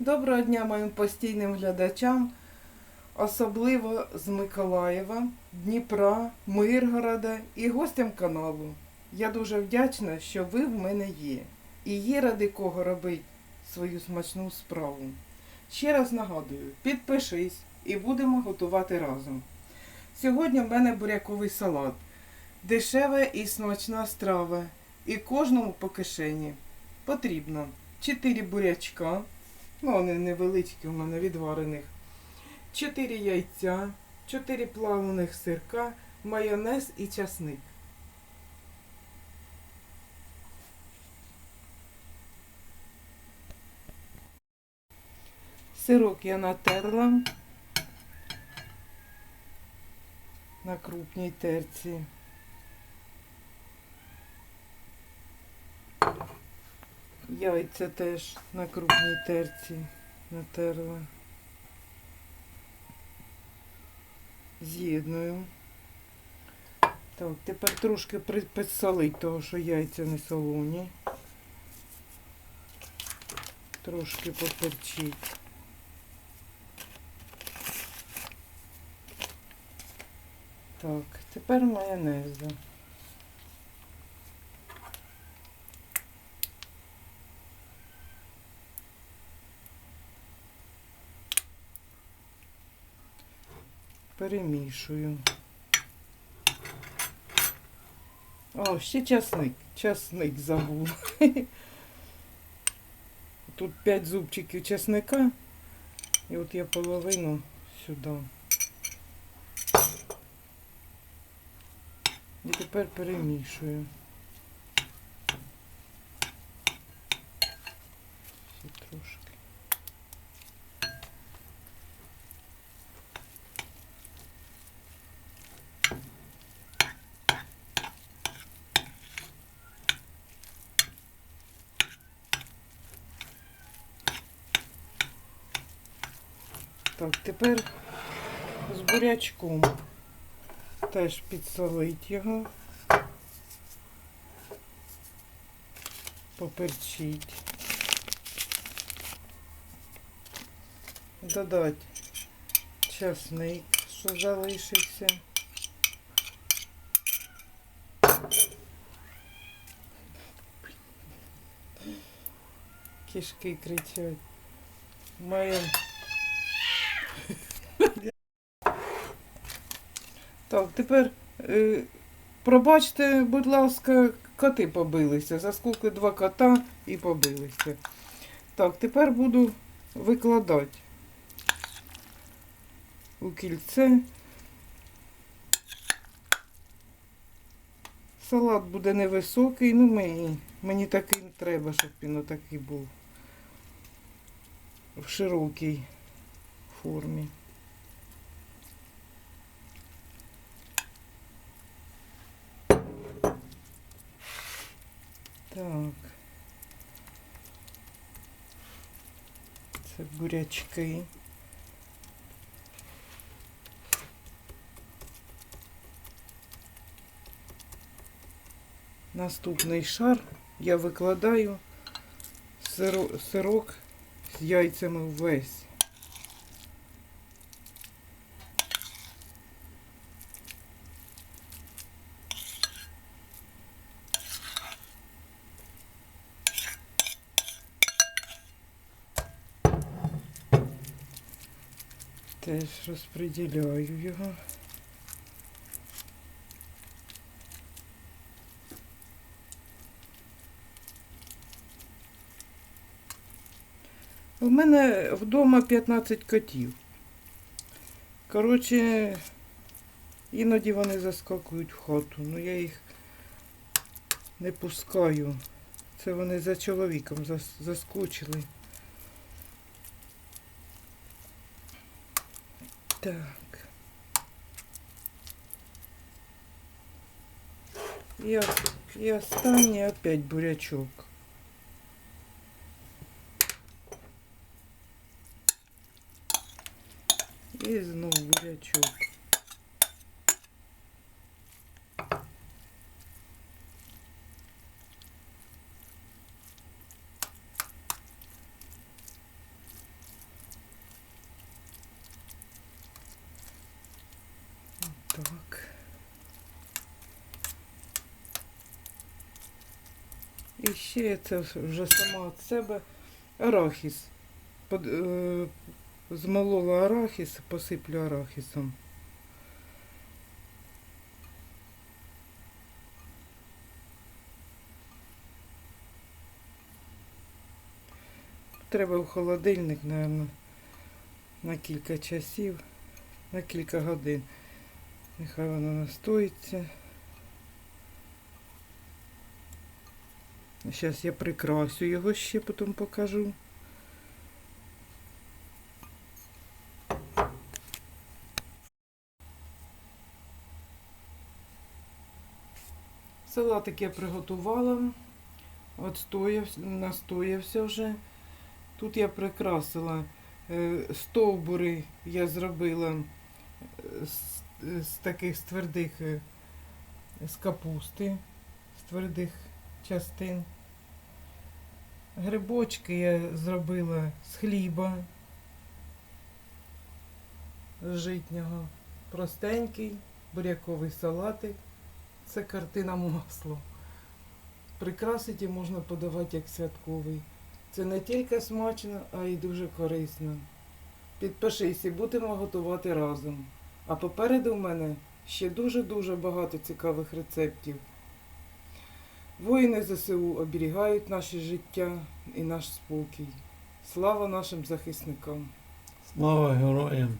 Доброго дня моїм постійним глядачам, особливо з Миколаєва, Дніпра, Миргорода і гостям каналу. Я дуже вдячна, що ви в мене є. І є ради кого робити свою смачну справу. Ще раз нагадую, підпишись і будемо готувати разом. Сьогодні в мене буряковий салат. Дешева і смачна страва. І кожному по кишені. Потрібно 4 бурячка. Ну, вони невеличкі у мене відварених. 4 яйця, 4 плавлених сирка, майонез і часник. Сирок я натерла на крупній терці. Яйця теж на крупній терці натерла. З'єдную. Так, тепер трошки при- підсолить, того що яйця не солоні. Трошки поперчить. Так, тепер майонеза. Перемішую. О, ще часник. Часник забув. Тут 5 зубчиків часника. І от я половину сюди. І тепер перемішую. Ще трошки. Так, тепер з бурячком теж підсолить його, поперчить, додати часник, що залишився. Кишки кричать. Маємо Так, тепер е, пробачте, будь ласка, коти побилися. Заскоки два кота і побилися. Так, тепер буду викладати у кільце. Салат буде невисокий, ну мені, мені такий треба, щоб він отакий був в широкій формі. Так. Це бурячки. Наступний шар я викладаю сирок з яйцями ввесь. Теж розподіляю його. У мене вдома 15 котів. Коротше, іноді вони заскакують в хату, ну я їх не пускаю. Це вони за чоловіком заскочили. Так. І, ос- і останній опять бурячок. І знову бурячок. І ще це вже сама від себе арахіс. Под, е, змолола арахіс, посиплю арахісом. Треба в холодильник, мабуть, на кілька часів, на кілька годин. Нехай воно настоїться. Зараз я прикрасю його ще, потім покажу. Салатик я приготувала. Отстоявся, настоявся вже. Тут я прикрасила е, стовбури, я зробила е, з, з таких з твердих е, з капусти, з твердих частин. Грибочки я зробила з хліба з житнього. Простенький буряковий салатик. Це картина масло. Прикрасити можна подавати як святковий. Це не тільки смачно, а й дуже корисно. Підпишися, будемо готувати разом. А попереду в мене ще дуже-дуже багато цікавих рецептів. Воїни ЗСУ оберігають наше життя і наш спокій. Слава нашим захисникам! Слава героям!